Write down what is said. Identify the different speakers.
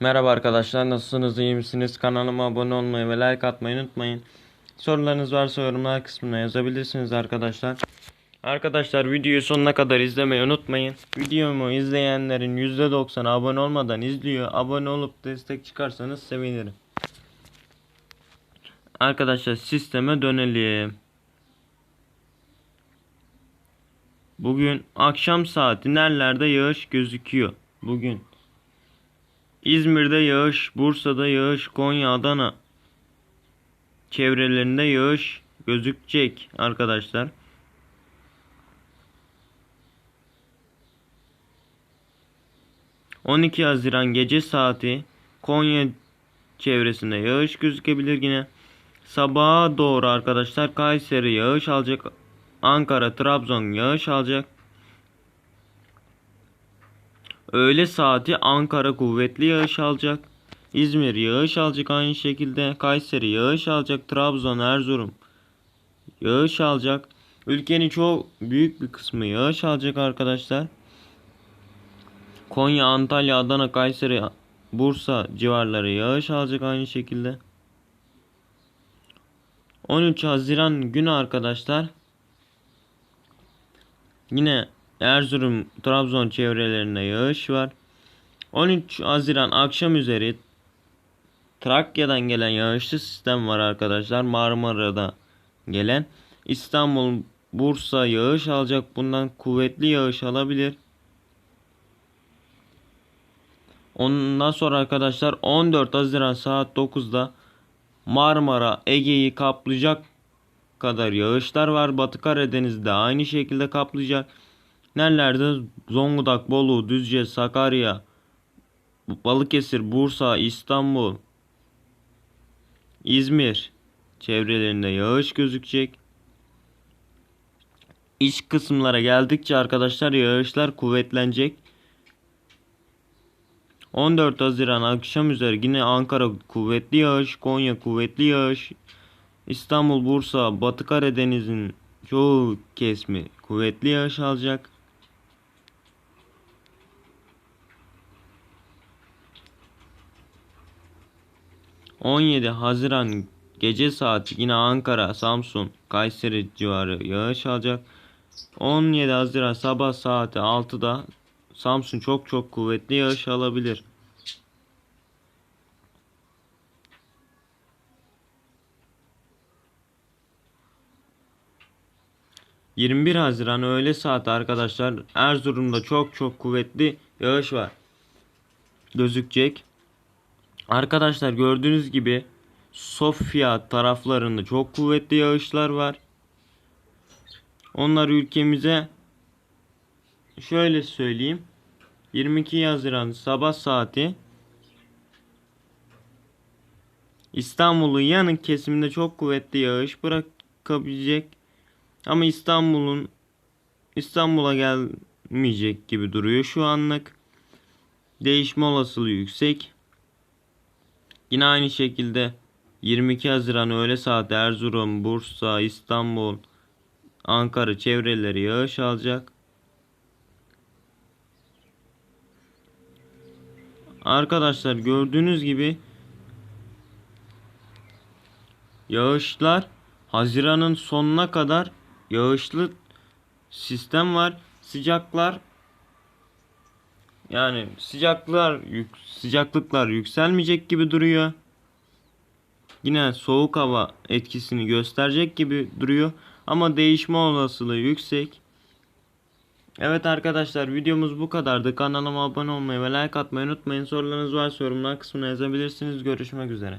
Speaker 1: Merhaba arkadaşlar nasılsınız? İyi misiniz? Kanalıma abone olmayı ve like atmayı unutmayın. Sorularınız varsa yorumlar kısmına yazabilirsiniz arkadaşlar. Arkadaşlar videoyu sonuna kadar izlemeyi unutmayın. Videomu izleyenlerin %90 abone olmadan izliyor. Abone olup destek çıkarsanız sevinirim. Arkadaşlar sisteme dönelim. Bugün akşam saati nerelerde yağış gözüküyor? Bugün İzmir'de yağış, Bursa'da yağış, Konya, Adana çevrelerinde yağış gözükecek arkadaşlar. ...12 Haziran gece saati... ...Konya çevresinde yağış gözükebilir yine. Sabaha doğru arkadaşlar Kayseri yağış alacak. Ankara, Trabzon yağış alacak. Öğle saati Ankara kuvvetli yağış alacak. İzmir yağış alacak aynı şekilde. Kayseri yağış alacak. Trabzon, Erzurum yağış alacak. Ülkenin çok büyük bir kısmı yağış alacak arkadaşlar. Konya, Antalya, Adana, Kayseri, Bursa civarları yağış alacak aynı şekilde. 13 Haziran günü arkadaşlar. Yine Erzurum, Trabzon çevrelerinde yağış var. 13 Haziran akşam üzeri Trakya'dan gelen yağışlı sistem var arkadaşlar. Marmara'da gelen. İstanbul, Bursa yağış alacak. Bundan kuvvetli yağış alabilir. Ondan sonra arkadaşlar 14 Haziran saat 9'da Marmara Ege'yi kaplayacak kadar yağışlar var. Batı Karadeniz'de aynı şekilde kaplayacak. Nerelerde? Zonguldak, Bolu, Düzce, Sakarya, Balıkesir, Bursa, İstanbul, İzmir çevrelerinde yağış gözükecek. İç kısımlara geldikçe arkadaşlar yağışlar kuvvetlenecek. 14 Haziran akşam üzeri yine Ankara kuvvetli yağış, Konya kuvvetli yağış, İstanbul, Bursa, Batı Karadeniz'in çoğu kesmi kuvvetli yağış alacak. 17 Haziran gece saati yine Ankara, Samsun, Kayseri civarı yağış alacak. 17 Haziran sabah saati 6'da Samsun çok çok kuvvetli yağış alabilir. ...21 Haziran öğle saati arkadaşlar... ...Erzurum'da çok çok kuvvetli yağış var... ...gözükecek... Arkadaşlar gördüğünüz gibi Sofya taraflarında çok kuvvetli yağışlar var. Onlar ülkemize şöyle söyleyeyim. 22 Haziran sabah saati İstanbul'un yanı kesiminde çok kuvvetli yağış bırakabilecek. Ama İstanbul'un İstanbul'a gelmeyecek gibi duruyor şu anlık. Değişme olasılığı yüksek. Yine aynı şekilde 22 Haziran öğle saati Erzurum, Bursa, İstanbul, Ankara çevreleri yağış alacak. Arkadaşlar gördüğünüz gibi yağışlar Haziran'ın sonuna kadar yağışlı sistem var. Sıcaklar yani sıcaklar sıcaklıklar yükselmeyecek gibi duruyor. Yine soğuk hava etkisini gösterecek gibi duruyor ama değişme olasılığı yüksek. Evet arkadaşlar videomuz bu kadardı. Kanalıma abone olmayı ve like atmayı unutmayın. Sorularınız varsa yorumlar kısmına yazabilirsiniz. Görüşmek üzere.